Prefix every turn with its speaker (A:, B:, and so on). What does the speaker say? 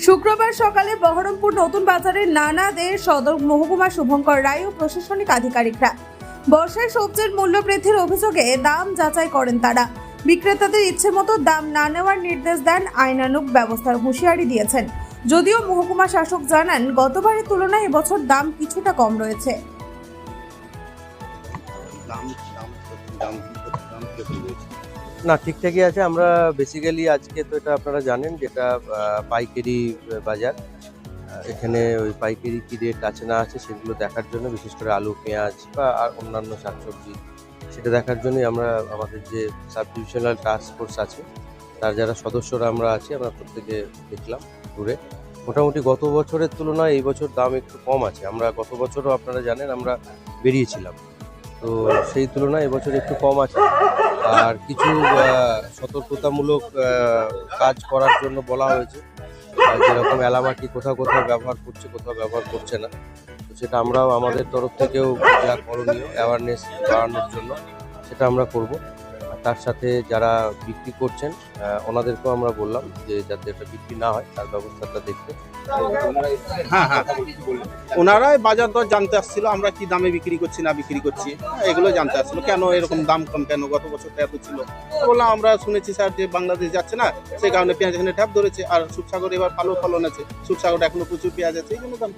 A: শুক্রবার সকালে বহরমপুর নতুন বাজারের নানাদের সদর মহকুমা শুভঙ্কর রায় ও প্রশাসনিক আধিকারিকরা বর্ষায় সবজির মূল্য বৃদ্ধির অভিযোগে দাম যাচাই করেন তারা বিক্রেতাদের ইচ্ছে মতো দাম না নেওয়ার নির্দেশ দেন আইনানুগ ব্যবস্থার হুঁশিয়ারি দিয়েছেন যদিও মহকুমা শাসক জানান গতবারের তুলনায় এবছর দাম কিছুটা কম রয়েছে
B: না, ঠিকঠাকই আছে। আমরা বেসিক্যালি আজকে তো এটা আপনারা জানেন যেটা পাইকারি বাজার। এখানে ওই পাইকারি কী রেট আছে না আছে সেগুলো দেখার জন্য, বিশেষ করে আলু, পেঁয়াজ বা আর অন্যান্য শাকসবজি, সেটা দেখার জন্যই আমরা আমাদের যে সাব ডিভিশনাল টাস্ক ফোর্স আছে, তার যারা সদস্যরা আমরা আছি, আমরা প্রত্যেকে দেখলাম ঘুরে। মোটামুটি গত বছরের তুলনায় এই বছর দাম একটু কম আছে। আমরা গত বছরও আপনারা জানেন আমরা বেরিয়েছিলাম। তো সেই তুলনায় এবছর একটু কম আছে। আর কিছু সতর্কতামূলক কাজ করার জন্য বলা হয়েছে। যেরকম এলামাটি কোথাও কোথাও ব্যবহার করছে, কোথাও ব্যবহার করছে না, তো সেটা আমরাও আমাদের তরফ থেকেও যা করণীয় অ্যাওয়ারনেস বাড়ানোর জন্য সেটা আমরা করব। তার সাথে যারা বিক্রি করছেন ওনাদেরকেও আমরা বললাম যে যাতে এটা বিক্রি না হয়, তার ব্যবস্থাটা দেখতে।
C: হ্যাঁ হ্যাঁ। ওনারাই বাজার দর জানতে আসছিল, আমরা কি দামে বিক্রি করছি, না বিক্রি করছি, এগুলো জানতে আসছিল। কেন এরকম দাম কম কেন? গত বছর এত ছিল। বললাম, আমরা শুনেছি স্যার যে বাংলাদেশ যাচ্ছে না সেই কারণে পেঁয়াজ এখানে ট্যাপ ধরেছে, আর সুপসাগর এবার ভালো ফলন আছে। সুপসাগর এখনও প্রচুর পেঁয়াজ আছে, এই জন্য দাম।